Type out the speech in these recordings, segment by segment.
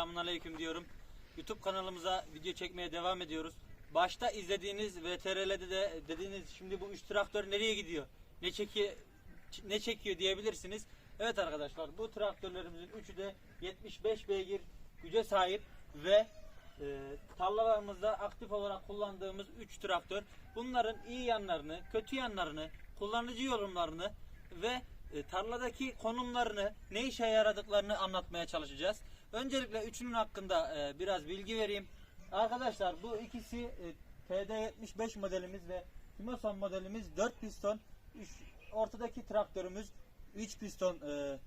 selamun aleyküm diyorum. YouTube kanalımıza video çekmeye devam ediyoruz. Başta izlediğiniz VTRL'de de dediğiniz şimdi bu üç traktör nereye gidiyor? Ne çekiyor ne çekiyor diyebilirsiniz. Evet arkadaşlar bu traktörlerimizin üçü de 75 beygir güce sahip ve e, tarlalarımızda aktif olarak kullandığımız 3 traktör. Bunların iyi yanlarını, kötü yanlarını, kullanıcı yorumlarını ve e, tarladaki konumlarını, ne işe yaradıklarını anlatmaya çalışacağız. Öncelikle üçünün hakkında e, biraz bilgi vereyim. Arkadaşlar bu ikisi e, TD75 modelimiz ve Timoson modelimiz 4 piston. Üç- ortadaki traktörümüz 3 piston e,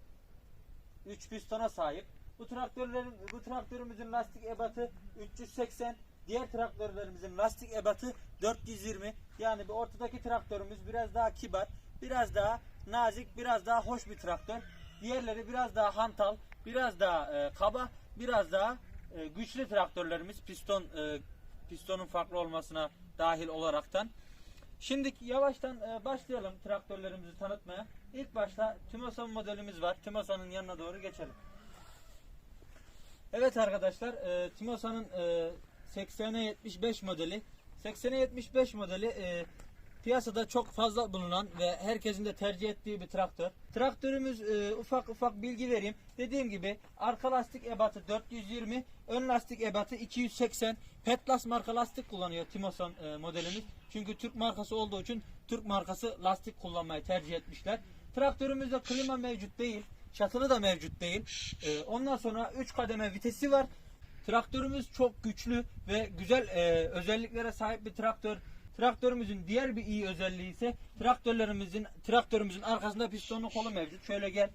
3 pistona sahip. Bu traktörlerin bu traktörümüzün lastik ebatı 380, diğer traktörlerimizin lastik ebatı 420. Yani bu ortadaki traktörümüz biraz daha kibar, biraz daha nazik, biraz daha hoş bir traktör. Diğerleri biraz daha hantal, biraz daha e, kaba, biraz daha e, güçlü traktörlerimiz piston e, pistonun farklı olmasına dahil olaraktan. Şimdi yavaştan e, başlayalım traktörlerimizi tanıtmaya. İlk başta Timoson modelimiz var. Timoson'un yanına doğru geçelim. Evet arkadaşlar, e, Timoson'un e, 80'e 75 modeli. 80'e 75 modeli e, piyasada çok fazla bulunan ve herkesin de tercih ettiği bir traktör. Traktörümüz e, ufak ufak bilgi vereyim. Dediğim gibi arka lastik ebatı 420, ön lastik ebatı 280. Petlas marka lastik kullanıyor Timoson e, modelimiz. Çünkü Türk markası olduğu için Türk markası lastik kullanmayı tercih etmişler. Traktörümüzde klima mevcut değil. Çatılı da mevcut değil. E, ondan sonra 3 kademe vitesi var. Traktörümüz çok güçlü ve güzel e, özelliklere sahip bir traktör. Traktörümüzün diğer bir iyi özelliği ise traktörlerimizin traktörümüzün arkasında pistonlu kolu mevcut. Şöyle gel.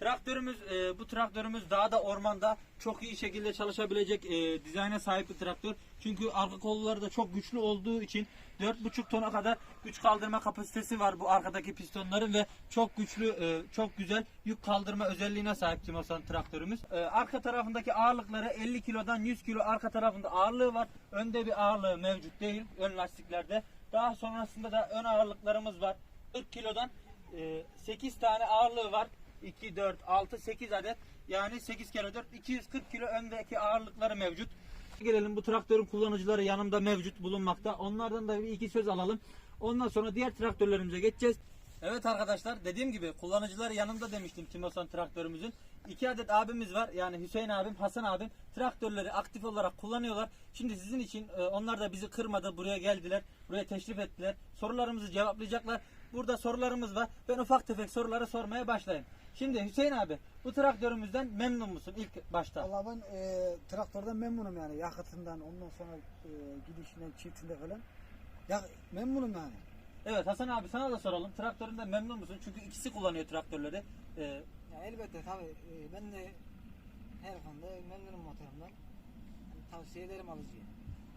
Traktörümüz e, bu traktörümüz dağda ormanda çok iyi şekilde çalışabilecek e, dizayna sahip bir traktör. Çünkü arka kolları da çok güçlü olduğu için 4,5 tona kadar güç kaldırma kapasitesi var bu arkadaki pistonların ve çok güçlü e, çok güzel yük kaldırma özelliğine sahip Timosan traktörümüz. E, arka tarafındaki ağırlıkları 50 kilodan 100 kilo arka tarafında ağırlığı var. Önde bir ağırlığı mevcut değil ön lastiklerde. Daha sonrasında da ön ağırlıklarımız var. 40 kilodan e, 8 tane ağırlığı var. 2, 4, 6, 8 adet. Yani 8 kere 4, 240 kilo öndeki ağırlıkları mevcut. Gelelim bu traktörün kullanıcıları yanımda mevcut bulunmakta. Onlardan da bir iki söz alalım. Ondan sonra diğer traktörlerimize geçeceğiz. Evet arkadaşlar dediğim gibi kullanıcıları yanımda demiştim Timosan traktörümüzün. İki adet abimiz var yani Hüseyin abim, Hasan abim traktörleri aktif olarak kullanıyorlar. Şimdi sizin için e, onlar da bizi kırmadı buraya geldiler, buraya teşrif ettiler. Sorularımızı cevaplayacaklar. Burada sorularımız var. Ben ufak tefek soruları sormaya başlayayım. Şimdi Hüseyin abi bu traktörümüzden memnun musun ilk başta? Valla ben e, traktörden memnunum yani yakıtından ondan sonra e, gidişinden çiftinde falan. Ya memnunum yani. Evet Hasan abi sana da soralım. Traktöründen memnun musun? Çünkü ikisi kullanıyor traktörleri. Ee, Ya elbette tabii e, ben de her konuda memnunum motorumdan. Yani tavsiye ederim alıcıya.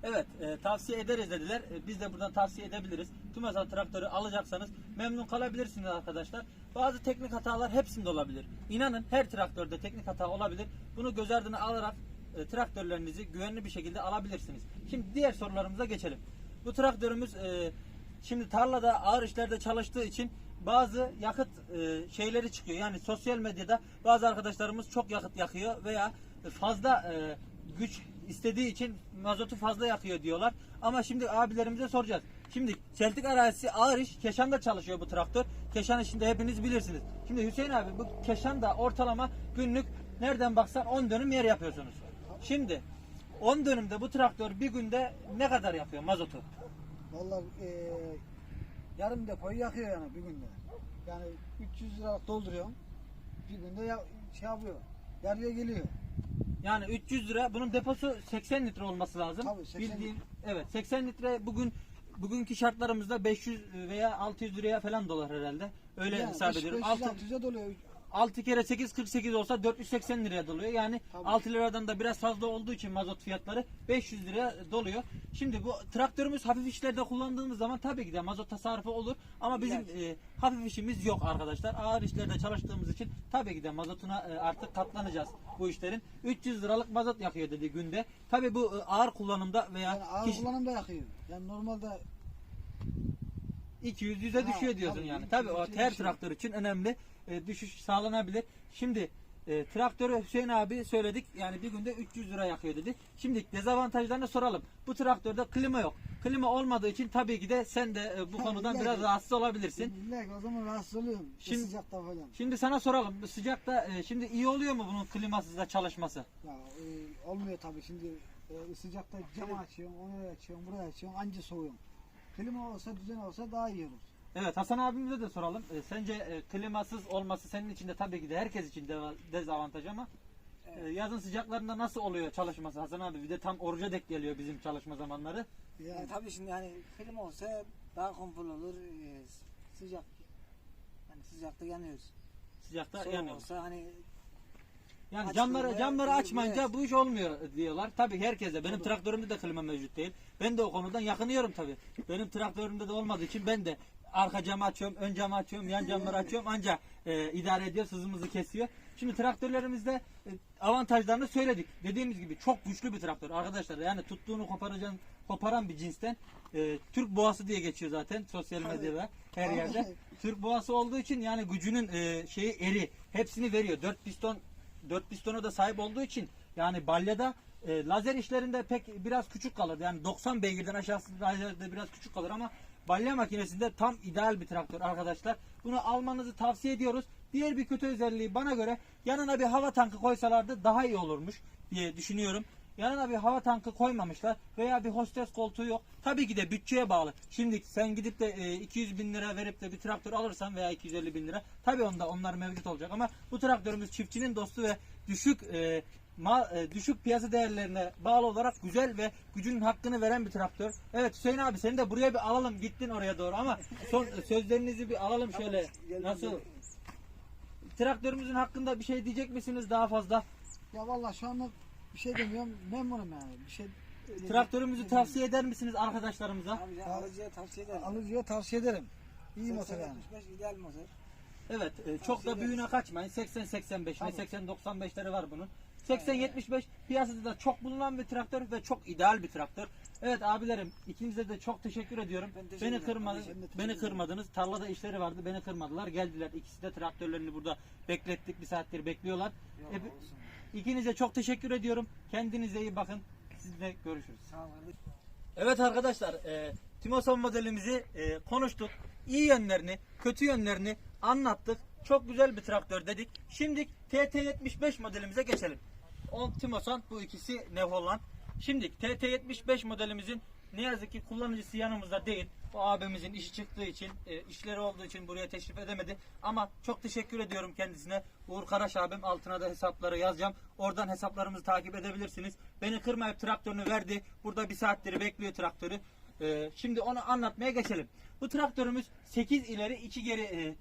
Evet e, tavsiye ederiz dediler. E, biz de buradan tavsiye edebiliriz. Tümesan traktörü alacaksanız memnun kalabilirsiniz arkadaşlar. Bazı teknik hatalar hepsinde olabilir. İnanın her traktörde teknik hata olabilir. Bunu göz ardına alarak e, traktörlerinizi güvenli bir şekilde alabilirsiniz. Şimdi diğer sorularımıza geçelim. Bu traktörümüz e, şimdi tarlada ağır işlerde çalıştığı için bazı yakıt e, şeyleri çıkıyor. Yani sosyal medyada bazı arkadaşlarımız çok yakıt yakıyor veya fazla e, güç istediği için mazotu fazla yakıyor diyorlar. Ama şimdi abilerimize soracağız. Şimdi çeltik arazisi ağır iş. Keşan'da çalışıyor bu traktör. Keşan işinde hepiniz bilirsiniz. Şimdi Hüseyin abi bu Keşan'da ortalama günlük nereden baksan 10 dönüm yer yapıyorsunuz. Şimdi 10 dönümde bu traktör bir günde ne kadar yakıyor mazotu? Valla e, yarım depoyu yakıyor yani bir günde. Yani 300 liralık dolduruyorum. Bir günde ya, şey yapıyor. Yarıya geliyor. Yani 300 lira bunun deposu 80 litre olması lazım. Tabii, 80 Bildiğim evet 80 litre bugün bugünkü şartlarımızda 500 veya 600 liraya falan dolar herhalde. Öyle hesap ediyorum. 500 Altı- 600'e doluyor. 6 kere 8 48 olsa 480 liraya doluyor. Yani Tabii. 6 liradan da biraz fazla olduğu için mazot fiyatları 500 liraya doluyor. Şimdi bu traktörümüz hafif işlerde kullandığımız zaman tabii ki de mazot tasarrufu olur ama bizim e, hafif işimiz yok arkadaşlar. Ağır işlerde çalıştığımız için tabii ki de mazotuna e, artık katlanacağız bu işlerin. 300 liralık mazot yakıyor dedi günde. Tabii bu e, ağır kullanımda veya Yani ağır kişi- kullanımda yakıyor. Yani normalde 200 yüze Ha, düşüyor diyorsun tabii, yani. 200, Tabii o 200 her düşüyor. traktör için önemli e, düşüş sağlanabilir. Şimdi e, traktörü Hüseyin abi söyledik. Yani bir günde 300 lira yakıyor dedi. Şimdi dezavantajlarını soralım. Bu traktörde klima yok. Klima olmadığı için tabii ki de sen de e, bu Ha, konudan illa biraz rahatsız olabilirsin. İlla ki o zaman rahatsız oluyorum. Şimdi- sıcakta falan. Şimdi sana soralım. Bu sıcakta e, şimdi iyi oluyor mu bunun klimasız da çalışması? Ya e, olmuyor tabii şimdi e, sıcakta camı açıyorum, onu açıyorum, buraya açıyorum, anca soğuyorum. Klima olsa düzen olsa daha iyi olur. Evet Hasan abimize de soralım. E, sence e, klimasız olması senin için de tabii ki de herkes için deva- dezavantaj ama e, yazın sıcaklarında nasıl oluyor çalışması Hasan abi? Bir de tam oruca dek geliyor bizim çalışma zamanları. Yani tabii şimdi hani klima olsa daha konforlu olur. Ee, sıcak. Hani sıcakta yanıyoruz. Sıcakta Soğuk yanıyor. olsa hani Yani camları camları açmayınca böyle. bu iş olmuyor diyorlar. Tabii herkese. Benim traktörümde de klima mevcut değil. Ben de o konudan yakınıyorum tabii. Benim traktörümde de olmadığı için ben de arka camı açıyorum, ön camı açıyorum, yan camları açıyorum. Anca e, idare ediyor, sızımızı kesiyor. Şimdi traktörlerimizde e, avantajlarını söyledik. Dediğimiz gibi çok güçlü bir traktör arkadaşlar. Yani tuttuğunu koparacağın, koparan bir cinsten. E, Türk boğası diye geçiyor zaten sosyal medyada her yerde. Türk boğası olduğu için yani gücünün e, şeyi eri. Hepsini veriyor. 4 piston 4 pistona da sahip olduğu için yani balyada e, lazer işlerinde pek biraz küçük kalır. Yani 90 beygirden aşağısı lazerde biraz küçük kalır ama balya makinesinde tam ideal bir traktör arkadaşlar. Bunu almanızı tavsiye ediyoruz. Diğer bir kötü özelliği bana göre yanına bir hava tankı koysalardı daha iyi olurmuş diye düşünüyorum. Yanına bir hava tankı koymamışlar veya bir hostes koltuğu yok. Tabii ki de bütçeye bağlı. Şimdi sen gidip de e, 200 bin lira verip de bir traktör alırsan veya 250 bin lira tabii onda onlar mevcut olacak ama bu traktörümüz çiftçinin dostu ve düşük e, e, düşük piyasa değerlerine bağlı olarak güzel ve gücünün hakkını veren bir traktör. Evet Hüseyin abi seni de buraya bir alalım gittin oraya doğru ama son sözlerinizi bir alalım şöyle nasıl traktörümüzün hakkında bir şey diyecek misiniz daha fazla? ya vallahi şu anda bir şey demiyorum, memnunum yani. Bir şey Traktörümüzü tavsiye eder misiniz arkadaşlarımıza? abi alıcıya tavsiye ederim. Alıcıya tavsiye ederim. İyi motor 80 yani. 65 ideal motor. Evet, e, çok da büyüğüne kaçmayın. 80-85 ve Tamam. 80-95'leri var bunun. 80-75 piyasada da çok bulunan bir traktör ve çok ideal bir traktör. Evet abilerim ikinize de çok teşekkür ediyorum. Ben teşekkür beni kırmadınız. Beni kırmadınız. Tarlada işleri vardı. Beni kırmadılar. Geldiler. İkisi de traktörlerini burada beklettik. Bir saattir bekliyorlar. Yok, olsun. İkinize çok teşekkür ediyorum. Kendinize iyi bakın. Sizle görüşürüz. Sağ ol kardeşim. Evet arkadaşlar, e, Timoson modelimizi e, konuştuk. İyi yönlerini, kötü yönlerini anlattık. Çok güzel bir traktör dedik. Şimdi TT75 modelimize geçelim. O Timoson, bu ikisi Neoholland. Şimdi TT75 modelimizin ne yazık ki kullanıcısı yanımızda değil. O abimizin işi çıktığı için, e, işleri olduğu için buraya teşrif edemedi. Ama çok teşekkür ediyorum kendisine. Uğur Karaş abim altına da hesapları yazacağım. Oradan hesaplarımızı takip edebilirsiniz. Beni kırmayıp traktörünü verdi. Burada bir saattir bekliyor traktörü. E, şimdi onu anlatmaya geçelim. Bu traktörümüz 8 ileri 2 geri e,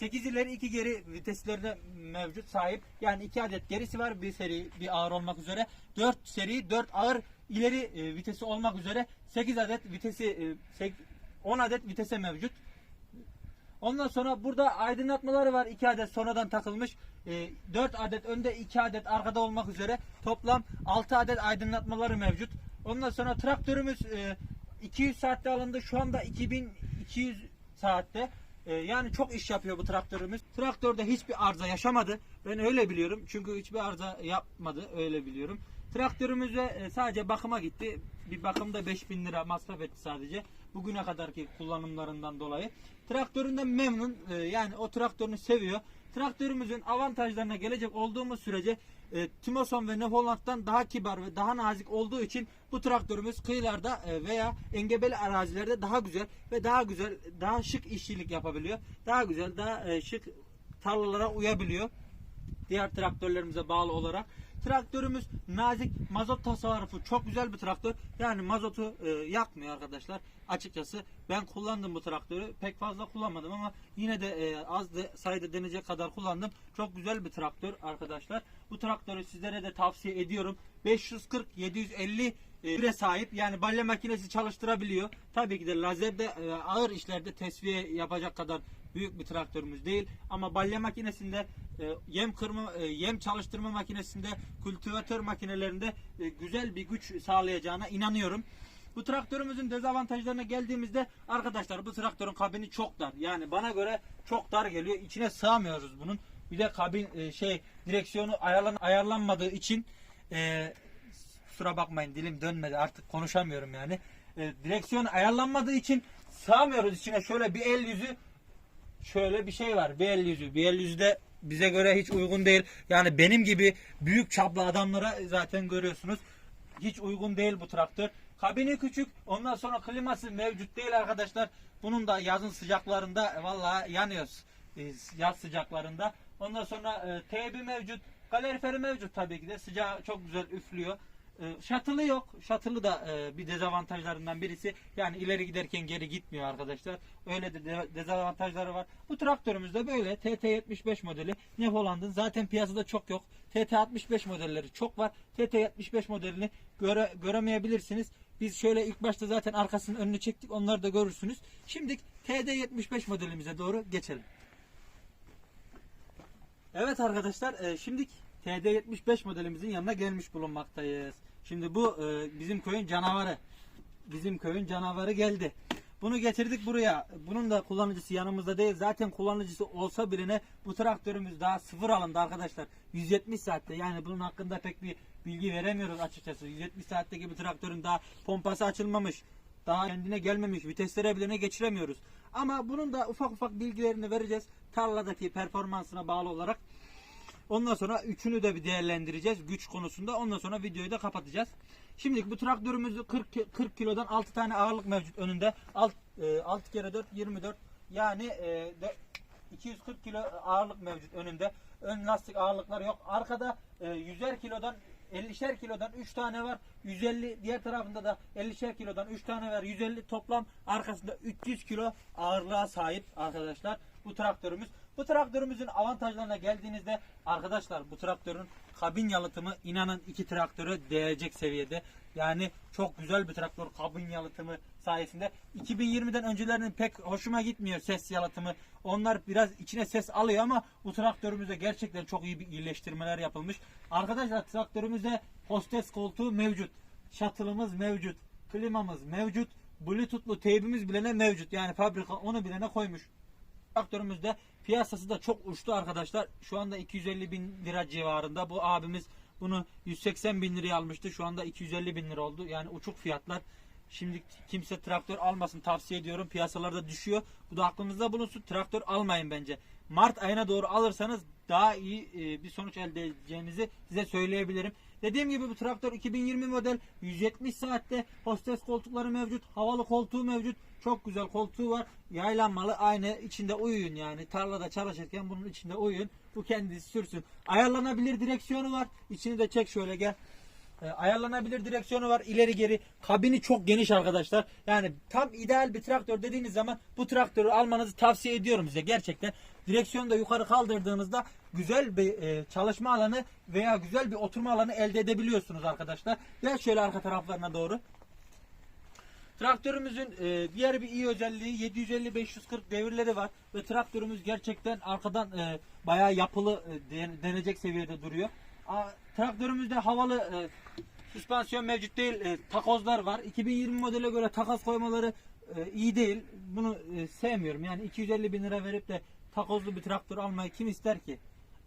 8 ileri 2 geri viteslerine mevcut sahip. Yani 2 adet gerisi var. Bir seri bir ağır olmak üzere. 4 seri 4 ağır ileri e, vitesi olmak üzere 8 adet vitesi e, sek- 10 adet vitese mevcut. Ondan sonra burada aydınlatmaları var. 2 adet sonradan takılmış. 4 adet önde 2 adet arkada olmak üzere toplam 6 adet aydınlatmaları mevcut. Ondan sonra traktörümüz e, 200 saatte alındı. Şu anda 2200 saatte. E, yani çok iş yapıyor bu traktörümüz. Traktörde hiçbir arıza yaşamadı. Ben öyle biliyorum. Çünkü hiçbir arıza yapmadı. Öyle biliyorum. Traktörümüze e, sadece bakıma gitti. Bir bakımda 5000 lira masraf etti sadece. Bugüne kadarki kullanımlarından dolayı. Traktöründen memnun. E, yani o traktörünü seviyor. Traktörümüzün avantajlarına gelecek olduğumuz sürece e, Timoson ve Neoholland'dan daha kibar ve daha nazik olduğu için bu traktörümüz kıyılarda e, veya engebeli arazilerde daha güzel ve daha güzel, daha şık işçilik yapabiliyor. Daha güzel, daha e, şık tarlalara uyabiliyor diğer traktörlerimize bağlı olarak. Traktörümüz nazik mazot tasarrufu çok güzel bir traktör. Yani mazotu e, yakmıyor arkadaşlar. Açıkçası ben kullandım bu traktörü. Pek fazla kullanmadım ama yine de e, az de, sayıda denecek kadar kullandım. Çok güzel bir traktör arkadaşlar. Bu traktörü sizlere de tavsiye ediyorum. 540 750 e, sahip. Yani balya makinesi çalıştırabiliyor. Tabii ki de lazerde e, ağır işlerde tesviye yapacak kadar büyük bir traktörümüz değil. Ama balya makinesinde e, yem kırma, e, yem çalıştırma makinesinde, kültivatör makinelerinde e, güzel bir güç sağlayacağına inanıyorum. Bu traktörümüzün dezavantajlarına geldiğimizde arkadaşlar bu traktörün kabini çok dar. Yani bana göre çok dar geliyor. İçine sığamıyoruz bunun. Bir de kabin şey direksiyonu ayarlan ayarlanmadığı için e, kusura bakmayın dilim dönmedi artık konuşamıyorum yani. E, direksiyon ayarlanmadığı için sığamıyoruz içine şöyle bir el yüzü şöyle bir şey var. Bir el yüzü. Bir el yüzü de bize göre hiç uygun değil. Yani benim gibi büyük çaplı adamlara zaten görüyorsunuz. Hiç uygun değil bu traktör. Kabini küçük. Ondan sonra kliması mevcut değil arkadaşlar. Bunun da yazın sıcaklarında vallahi yanıyoruz. Ee, Yaz sıcaklarında. Ondan sonra e, teybi mevcut. Kaloriferi mevcut tabii ki de. Sıcağı çok güzel üflüyor. Şatılı yok. Şatılı da e, bir dezavantajlarından birisi. Yani ileri giderken geri gitmiyor arkadaşlar. Öyle de de- dezavantajları var. Bu traktörümüz de böyle. TT75 modeli. Nefoland'ın zaten piyasada çok yok. TT65 modelleri çok var. TT75 modelini göre, göremeyebilirsiniz. Biz şöyle ilk başta zaten arkasının önünü çektik. Onları da görürsünüz. Şimdi TD75 modelimize doğru geçelim. Evet arkadaşlar e, şimdi TD75 modelimizin yanına gelmiş bulunmaktayız. Şimdi bu e, bizim köyün canavarı. Bizim köyün canavarı geldi. Bunu getirdik buraya. Bunun da kullanıcısı yanımızda değil. Zaten kullanıcısı olsa birine bu traktörümüz daha sıfır alındı arkadaşlar. 170 saatte. Yani bunun hakkında pek bir bilgi veremiyoruz açıkçası. 170 saatteki bir traktörün daha pompası açılmamış. Daha kendine gelmemiş. Viteslere bile ne geçiremiyoruz. Ama bunun da ufak ufak bilgilerini vereceğiz. Tarladaki performansına bağlı olarak. Ondan sonra üçünü de bir değerlendireceğiz güç konusunda. Ondan sonra videoyu da kapatacağız. Şimdi bu traktörümüzde 40 ki- 40 kilodan 6 tane ağırlık mevcut önünde. Alt, e, 6 kere 4 24. Yani e, de- 240 kilo ağırlık mevcut önünde. Ön lastik ağırlıkları yok. Arkada e, 100'er kilodan 50'şer kilodan 3 tane var. 150 diğer tarafında da 50'şer kilodan 3 tane var. 150 toplam arkasında 300 kilo ağırlığa sahip arkadaşlar bu traktörümüz. Bu traktörümüzün avantajlarına geldiğinizde arkadaşlar bu traktörün kabin yalıtımı inanın iki traktöre değecek seviyede. Yani çok güzel bir traktör kabin yalıtımı sayesinde. 2020'den öncelerinin pek hoşuma gitmiyor ses yalıtımı. Onlar biraz içine ses alıyor ama bu traktörümüzde gerçekten çok iyi bir iyileştirmeler yapılmış. Arkadaşlar traktörümüzde hostes koltuğu mevcut. Şatılımız mevcut. Klimamız mevcut. Bluetooth'lu teybimiz bile ne mevcut. Yani fabrika onu bile ne koymuş. Traktörümüzde piyasası da çok uçtu arkadaşlar. Şu anda 250 bin lira civarında. Bu abimiz bunu 180 bin liraya almıştı. Şu anda 250 bin lira oldu. Yani uçuk fiyatlar. Şimdi kimse traktör almasın tavsiye ediyorum. Piyasalarda düşüyor. Bu da aklınızda bulunsun. Traktör almayın bence. Mart ayına doğru alırsanız daha iyi e, bir sonuç elde edeceğinizi size söyleyebilirim. Dediğim gibi bu traktör 2020 model 170 saatte hostes koltukları mevcut, havalı koltuğu mevcut. Çok güzel koltuğu var. Yaylanmalı aynı içinde uyuyun yani. Tarlada çalışırken bunun içinde uyuyun. Bu kendisi sürsün. Ayarlanabilir direksiyonu var. İçini de çek şöyle gel. E, ayarlanabilir direksiyonu var ileri geri kabini çok geniş arkadaşlar yani tam ideal bir traktör dediğiniz zaman bu traktörü almanızı tavsiye ediyorum size gerçekten direksiyonu da yukarı kaldırdığınızda güzel bir e, çalışma alanı veya güzel bir oturma alanı elde edebiliyorsunuz arkadaşlar gel şöyle arka taraflarına doğru Traktörümüzün e, diğer bir iyi özelliği 750-540 devirleri var ve traktörümüz gerçekten arkadan e, bayağı yapılı e, den- denecek seviyede duruyor. A, traktörümüzde havalı e, süspansiyon mevcut değil, e, takozlar var. 2020 modele göre takoz koymaları e, iyi değil. Bunu e, sevmiyorum. Yani 250 bin lira verip de takozlu bir traktör almayı kim ister ki?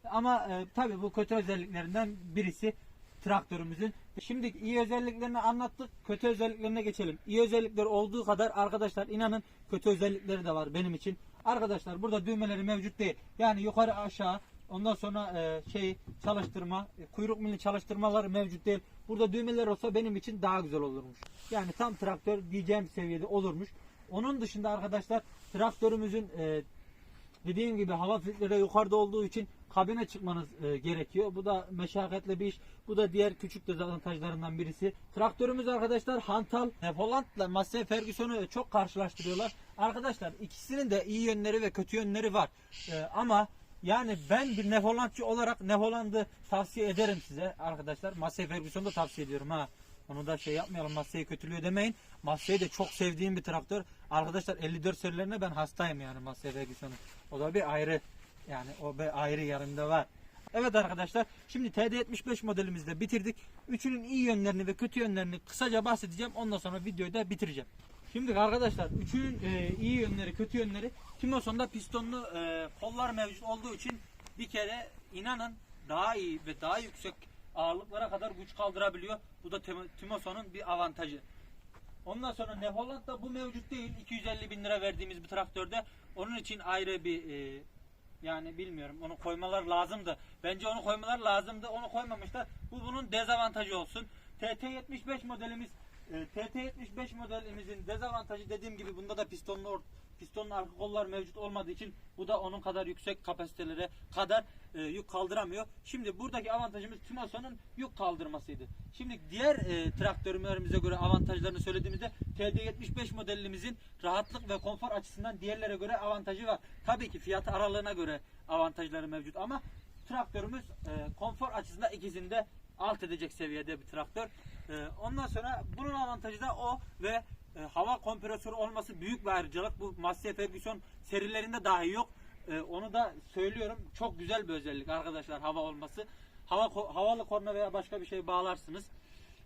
Ama e, tabii bu kötü özelliklerinden birisi traktörümüzün. Şimdi iyi özelliklerini anlattık. Kötü özelliklerine geçelim. İyi özellikler olduğu kadar arkadaşlar inanın kötü özellikleri de var benim için. Arkadaşlar burada düğmeleri mevcut değil. Yani yukarı aşağı ondan sonra e, şey çalıştırma, e, kuyruk milli çalıştırmaları mevcut değil. Burada düğmeler olsa benim için daha güzel olurmuş. Yani tam traktör diyeceğim seviyede olurmuş. Onun dışında arkadaşlar traktörümüzün e, dediğim gibi hava filtreleri yukarıda olduğu için kabine çıkmanız e, gerekiyor. Bu da meşakkatli bir iş. Bu da diğer küçük dezavantajlarından birisi. Traktörümüz arkadaşlar Hantal, Holland'la Massey Ferguson'u çok karşılaştırıyorlar. Arkadaşlar ikisinin de iyi yönleri ve kötü yönleri var. E, ama yani ben bir Nefolandçı olarak Nefoland'ı tavsiye ederim size arkadaşlar. Massey Ferguson'u da tavsiye ediyorum ha. Onu da şey yapmayalım Massey'i kötülüyor demeyin. Massey de çok sevdiğim bir traktör. Arkadaşlar 54 serilerine ben hastayım yani Massey Ferguson'un. O da bir ayrı yani o ayrı yarında var. Evet arkadaşlar şimdi TD75 modelimizde bitirdik. Üçünün iyi yönlerini ve kötü yönlerini kısaca bahsedeceğim. Ondan sonra videoyu da bitireceğim. Şimdi arkadaşlar üçünün e, iyi yönleri kötü yönleri Timoson'da pistonlu e, kollar mevcut olduğu için bir kere inanın daha iyi ve daha yüksek ağırlıklara kadar güç kaldırabiliyor. Bu da Tim- Timoson'un bir avantajı. Ondan sonra New Holland'da bu mevcut değil. 250 bin lira verdiğimiz bir traktörde. Onun için ayrı bir e, yani bilmiyorum onu koymalar lazımdı. Bence onu koymalar lazımdı. Onu koymamışlar. Bu bunun dezavantajı olsun. TT75 modelimiz e, TT75 modelimizin dezavantajı dediğim gibi bunda da pistonlu pistonlu arka kollar mevcut olmadığı için bu da onun kadar yüksek kapasitelere kadar e, yük kaldıramıyor. Şimdi buradaki avantajımız Timoson'un yük kaldırmasıydı. Şimdi diğer e, traktörlerimize göre avantajlarını söylediğimizde TD75 modelimizin rahatlık ve konfor açısından diğerlere göre avantajı var. Tabii ki fiyat aralığına göre avantajları mevcut ama traktörümüz e, konfor açısından ikisini de alt edecek seviyede bir traktör. E, ondan sonra bunun avantajı da o ve e, hava kompresörü olması büyük bir ayrıcalık. Bu Massey Ferguson serilerinde dahi yok. E, onu da söylüyorum. Çok güzel bir özellik arkadaşlar hava olması. Hava havalı korna veya başka bir şey bağlarsınız.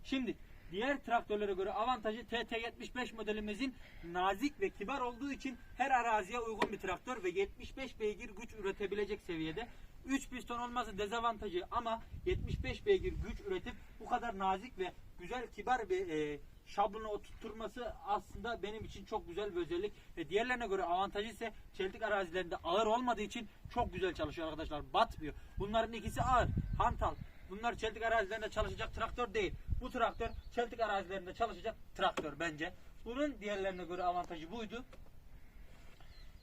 Şimdi diğer traktörlere göre avantajı TT75 modelimizin nazik ve kibar olduğu için her araziye uygun bir traktör ve 75 beygir güç üretebilecek seviyede. 3 piston olması dezavantajı ama 75 beygir güç üretip bu kadar nazik ve güzel kibar bir e, şablonu oturtturması aslında benim için çok güzel bir özellik. Ve diğerlerine göre avantajı ise çeltik arazilerinde ağır olmadığı için çok güzel çalışıyor arkadaşlar. Batmıyor. Bunların ikisi ağır. Hantal. Bunlar çeltik arazilerinde çalışacak traktör değil. Bu traktör çeltik arazilerinde çalışacak traktör bence. Bunun diğerlerine göre avantajı buydu.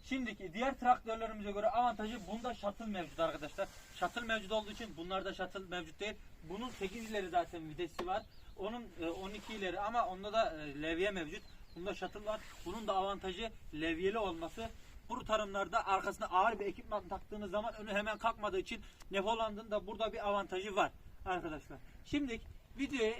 Şimdiki diğer traktörlerimize göre avantajı bunda shuttle mevcut arkadaşlar. Shuttle mevcut olduğu için bunlarda shuttle mevcut değil. Bunun 8 ileri zaten vitesi var. Onun e, 12 ileri ama onda da e, levye mevcut. Bunda shuttle var. Bunun da avantajı levyeli olması. Kuru tarımlarda arkasına ağır bir ekipman taktığınız zaman önü hemen kalkmadığı için Nefoland'ın da burada bir avantajı var arkadaşlar. Şimdi videoyu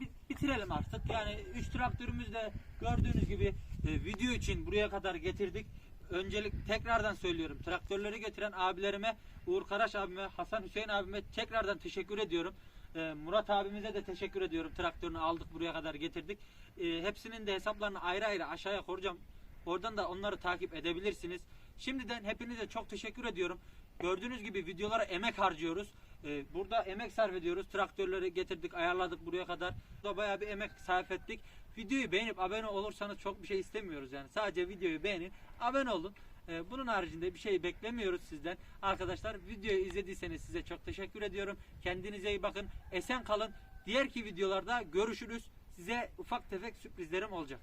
bi- bitirelim artık. Yani 3 traktörümüz de gördüğünüz gibi e, video için buraya kadar getirdik. Öncelik tekrardan söylüyorum. Traktörleri getiren abilerime, Uğur Karaş abime, Hasan Hüseyin abime tekrardan teşekkür ediyorum. E, Murat abimize de teşekkür ediyorum. Traktörünü aldık buraya kadar getirdik. E, hepsinin de hesaplarını ayrı ayrı aşağıya koyacağım. Oradan da onları takip edebilirsiniz. Şimdiden hepinize çok teşekkür ediyorum. Gördüğünüz gibi videolara emek harcıyoruz. Ee, burada emek sarf ediyoruz. Traktörleri getirdik, ayarladık buraya kadar. Burada bayağı bir emek sarf ettik. Videoyu beğenip abone olursanız çok bir şey istemiyoruz yani. Sadece videoyu beğenin, abone olun. Ee, bunun haricinde bir şey beklemiyoruz sizden. Arkadaşlar videoyu izlediyseniz size çok teşekkür ediyorum. Kendinize iyi bakın. Esen kalın. Diğerki videolarda görüşürüz. Size ufak tefek sürprizlerim olacak.